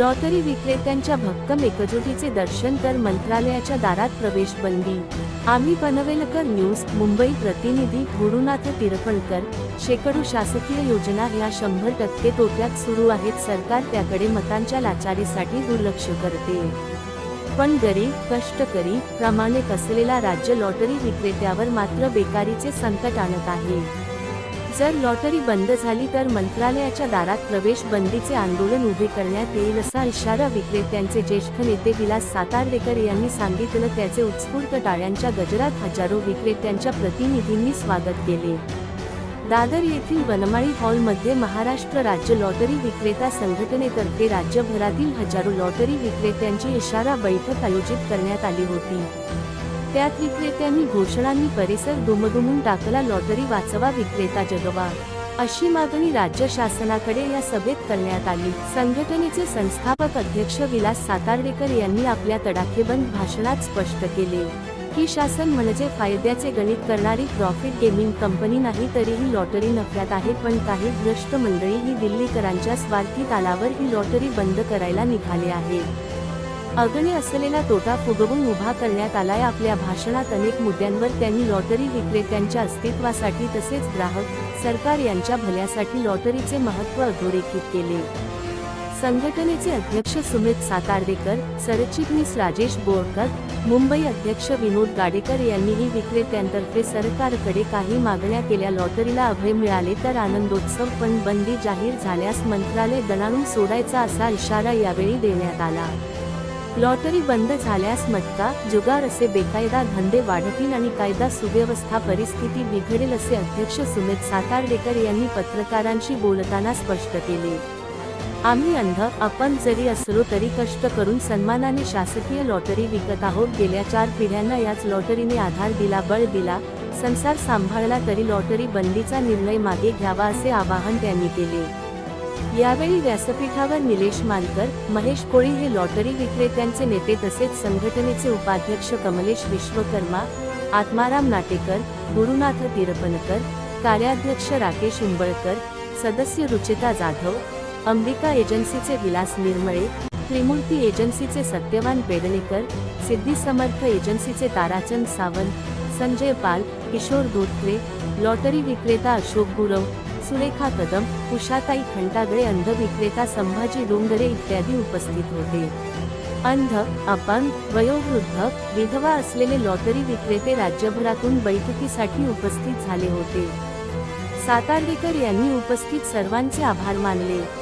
Lottery विक्रेत्यांच्या भक्कम एकजुटीचे दर्शन तर मंत्रालयाच्या दारात प्रवेश बंदी. आम्ही पनवेलकर न्यूज मुंबई प्रतिनिधी गुरुनाथ तिरफळकर शेकडो शासकीय योजना या शंभर टक्के तोट्यात सुरू आहेत सरकार त्याकडे मतांच्या लाचारीसाठी दुर्लक्ष करते. पण गरीब कष्टकरी प्रामाणिक असलेला राज्य लॉटरी विक्रेत्यावर मात्र बेकारीचे संकट आणत आहे. जर लॉटरी बंद झाली तर मंत्रालयाच्या दारात प्रवेश बंदीचे आंदोलन उभे करण्यात येईल असा इशारा विक्रेत्यांचे ज्येष्ठ नेते विलास सातार्डेकर यांनी सांगितलं. त्याचे उत्स्फूर्त टाळ्यांच्या गजरात हजारो विक्रेत्यांच्या प्रतिनिधींनी स्वागत केले. दादर येथील वनमाळी हॉलमध्ये महाराष्ट्र राज्य लॉटरी विक्रेता संघटनेतर्फे राज्यभरातील हजारो लॉटरी विक्रेत्यांची इशारा बैठक आयोजित करण्यात आली होती. त्यात विक्रेत्यांनी घोषणांनी परिसर दुमदुमून टाकला लॉटरी वाचवा विक्रेता जगवा. अशी मागणी राज्य शासनाकडे या सभेत करण्यात आली. संघटनेचे संस्थापक अध्यक्ष विलास सातार्डेकर यांनी आपल्या तडाखेबंद भाषणात स्पष्ट केले की शासन म्हणजे फायद्याचे गणित करणारी प्रॉफिट गेमिंग कंपनी नाही तरीही लॉटरी नफ्यात आहे पण काही भ्रष्ट मंडळी ही दिल्लीकरांच्या स्वार्थी तालावर ही लॉटरी बंद करायला निघाले आहेत. अगणी असलेला तोटा फुगवून उभा करण्यात आलाय. आपल्या भाषणात अनेक मुद्द्यांवर त्यांनी लॉटरी विक्रेत्यांच्या अस्तित्वासाठी तसेच ग्राहक सरकार यांच्या भल्यासाठी लॉटरीचे महत्त्व अधोरेखित केले. संघटनेचे अध्यक्ष सुमित सातार्डेकर सरचिटणीस राजेश बोरकर मुंबई अध्यक्ष विनोद गाडेकर यांनीही विक्रेत्यांतर्फे सरकारकडे काही मागण्या केल्या. लॉटरीला अभय मिळाले तर आनंदोत्सव पण बंदी जाहीर झाल्यास मंत्रालय दणाणून सोडायचा असा इशारा यावेळी देण्यात आला. लॉटरी बंद झाल्यास मटका जुगार असे बेकायदा धंदे वाढतील आणि कायदा सुव्यवस्था परिस्थिती बिघडेल असे अध्यक्ष सुमित सातार्डेकर यांनी पत्रकारांशी बोलताना स्पष्ट केले. आम्ही अंध आपण जरी असलो तरी कष्ट करून सन्मानाने शासकीय लॉटरी विकत आहोत. गेल्या चार पिढ्यांना याच लॉटरीने आधार दिला बळ दिला. संसार सांभाळला तरी लॉटरी बंदीचा निर्णय मागे घ्यावा असे आवाहन त्यांनी केले. यावेळी व्यासपीठावर निलेश मानकर महेश कोळी हे लॉटरी विक्रेत्यांचे नेते तसेच संघटनेचे उपाध्यक्ष कमलेश विश्वकर्मा आत्माराम नाटेकर गुरुनाथ तिरपनकर कार्याध्यक्ष राकेश उंबळकर सदस्य रुचिता जाधव अंबिका एजन्सीचे विलास निर्मळे त्रिमूर्ती एजन्सीचे सत्यवान पेडणेकर सिद्धी समर्थ एजन्सीचे ताराचंद सावंत संजय पाल किशोर धोत्रे लॉटरी विक्रेता अशोक गुरव सुरेखा कदम उषाताई खंटागळे अंध विक्रेता संभाजी डोंगरे इत्यादी उपस्थित होते. अंध अपंग वयोवृद्ध विधवा असलेले लॉटरी विक्रेते राज्यभरातून बैठकीसाठी उपस्थित झाले होते. सातार्डेकर यांनी उपस्थित सर्वांचे आभार मानले.